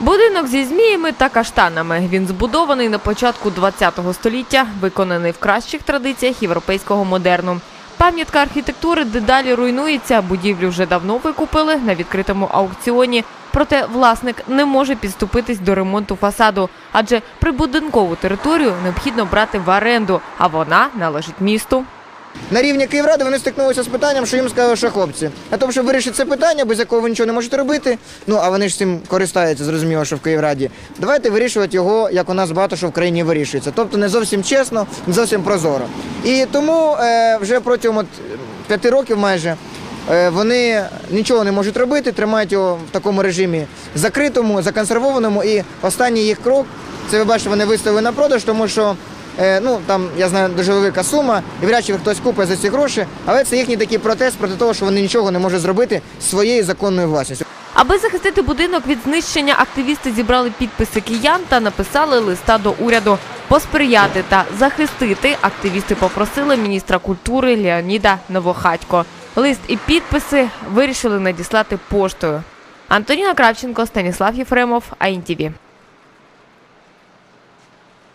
Будинок зі зміями та каштанами. Він збудований на початку ХХ століття, виконаний в кращих традиціях європейського модерну. Пам'ятка архітектури дедалі руйнується. Будівлю вже давно викупили на відкритому аукціоні. Проте власник не може підступитись до ремонту фасаду, адже прибудинкову територію необхідно брати в оренду, а вона належить місту. На рівні Київради вони стикнулися з питанням, що їм сказали, що хлопці. А тому, щоб вирішити це питання, без якого ви нічого не можете робити. Ну а вони ж цим користаються, зрозуміло, що в Київраді. Давайте вирішувати його, як у нас багато що в країні вирішується. Тобто не зовсім чесно, не зовсім прозоро. І тому е, вже протягом от, п'яти років майже. е, Вони нічого не можуть робити, тримають його в такому режимі закритому, законсервованому. І останній їх крок це ви бачите, вони виставили на продаж, тому що ну там я знаю дуже велика сума, і вряд чи хтось купить за ці гроші, але це їхній такий протест проти того, що вони нічого не можуть зробити своєю законною власністю. Аби захистити будинок від знищення, активісти зібрали підписи киян та написали листа до уряду. Посприяти та захистити активісти попросили міністра культури Леоніда Новохатько. Лист і підписи вирішили надіслати поштою. Антоніна Кравченко, Станіслав Єфремов, АІНТІВІ.